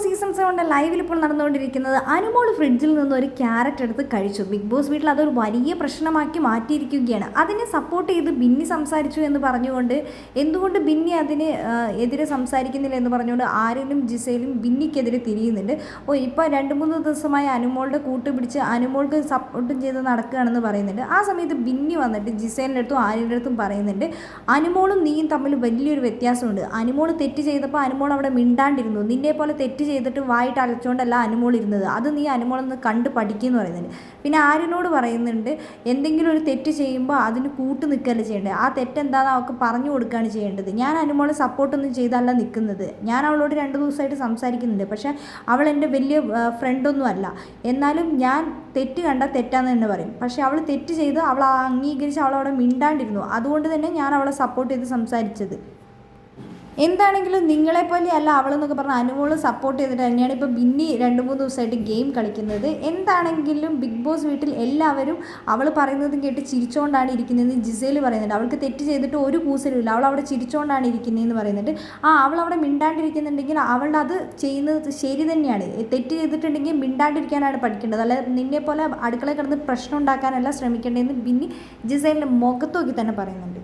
Boss season സെവന്റെ ലൈവിൽ ഇപ്പോൾ നടന്നുകൊണ്ടിരിക്കുന്നത് അനുമോൾ ഫ്രിഡ്ജിൽ നിന്ന് ഒരു ക്യാരറ്റ് എടുത്ത് കഴിച്ചു. ബിഗ് ബോസ് വീട്ടിൽ അതൊരു വലിയ പ്രശ്നമാക്കി മാറ്റിയിരിക്കുകയാണ്. അതിനെ സപ്പോർട്ട് ചെയ്ത് ബിന്നി സംസാരിച്ചു എന്ന് പറഞ്ഞുകൊണ്ട് എന്തുകൊണ്ട് ബിന്നി അതിന് എതിരെ സംസാരിക്കുന്നില്ല എന്ന് പറഞ്ഞുകൊണ്ട് ആര്യനും ജിസയിലും ബിന്നിക്കെതിരെ തിരിയുന്നുണ്ട്. ഓ ഇപ്പോൾ രണ്ട് മൂന്ന് ദിവസമായി അനുമോളുടെ കൂട്ടുപിടിച്ച് അനുമോൾക്ക് സപ്പോർട്ടും ചെയ്ത് നടക്കുകയാണെന്ന് പറയുന്നുണ്ട്. ആ സമയത്ത് ബിന്നി വന്നിട്ട് ജിസേലിന്റെ അടുത്തും ആര്യന്റെ അടുത്തും പറയുന്നുണ്ട് അനുമോളും നീയും തമ്മിൽ വലിയൊരു വ്യത്യാസമുണ്ട്. അനുമോൾ തെറ്റ് ചെയ്തപ്പോൾ അനുമോൾ അവിടെ മിണ്ടാണ്ടിരുന്നു. നിന്നെ പോലെ തെറ്റ് ചെയ്തിട്ട് വായിട്ട് അലച്ചുകൊണ്ടല്ല അനുമോൾ ഇരുന്നത്. അത് നീ അനുമോളൊന്ന് കണ്ട് പഠിക്കുമെന്ന് പറയുന്നുണ്ട്. പിന്നെ ആര്യനോട് പറയുന്നുണ്ട് എന്തെങ്കിലും ഒരു തെറ്റ് ചെയ്യുമ്പോൾ അതിന് കൂട്ട് നിൽക്കല്ല ചെയ്യേണ്ടത്? ആ തെറ്റെന്താണെന്ന് അവൾക്ക് പറഞ്ഞു കൊടുക്കുകയാണ് ചെയ്യേണ്ടത്. ഞാൻ അനുമോളെ സപ്പോർട്ടൊന്നും ചെയ്തല്ല നിൽക്കുന്നത് ഞാൻ അവളോട് രണ്ട് ദിവസമായിട്ട് സംസാരിക്കുന്നുണ്ട്. പക്ഷേ അവൾ എന്റെ വലിയ ഫ്രണ്ടൊന്നും അല്ല. എന്നാലും ഞാൻ തെറ്റ് കണ്ട തെറ്റാന്ന് തന്നെ പറയും. പക്ഷേ അവൾ തെറ്റ് ചെയ്ത് അവൾ അംഗീകരിച്ച് അവളവിടെ മിണ്ടാണ്ടിരുന്നു. അതുകൊണ്ട് തന്നെ ഞാൻ അവളെ സപ്പോർട്ട് ചെയ്ത് സംസാരിച്ചത്. എന്താണെങ്കിലും നിങ്ങളെപ്പോലെ അല്ല അവളെന്നൊക്കെ പറഞ്ഞ അനുമോൾ സപ്പോർട്ട് ചെയ്തിട്ട് തന്നെയാണ് ഇപ്പോൾ ബിന്നി രണ്ട് മൂന്ന് ദിവസമായിട്ട് ഗെയിം കളിക്കുന്നത്. എന്താണെങ്കിലും ബിഗ് ബോസ് വീട്ടിൽ എല്ലാവരും അവൾ പറയുന്നതും കേട്ട് ചിരിച്ചുകൊണ്ടാണ് ഇരിക്കുന്നതെന്ന് ജിസേൽ പറയുന്നുണ്ട്. അവൾക്ക് തെറ്റ് ചെയ്തിട്ട് ഒരു കൂസലുമില്ല. അവൾ അവിടെ ചിരിച്ചുകൊണ്ടാണ് ഇരിക്കുന്നതെന്ന് പറയുന്നുണ്ട്. ആ അവൾ അവിടെ മിണ്ടാണ്ടിരിക്കുന്നുണ്ടെങ്കിൽ അവളുടെ അത് ചെയ്യുന്നത് ശരി തന്നെയാണ്. തെറ്റ് ചെയ്തിട്ടുണ്ടെങ്കിൽ മിണ്ടാണ്ടിരിക്കാനാണ് പഠിക്കേണ്ടത്. അല്ല നിന്നെ പോലെ അടുക്കളയിൽ കിടന്ന് പ്രശ്നം ഉണ്ടാക്കാനല്ല ശ്രമിക്കേണ്ടതെന്ന് ബിന്നി ജിസേലിന്റെ മുഖത്തോക്കി തന്നെ പറയുന്നുണ്ട്.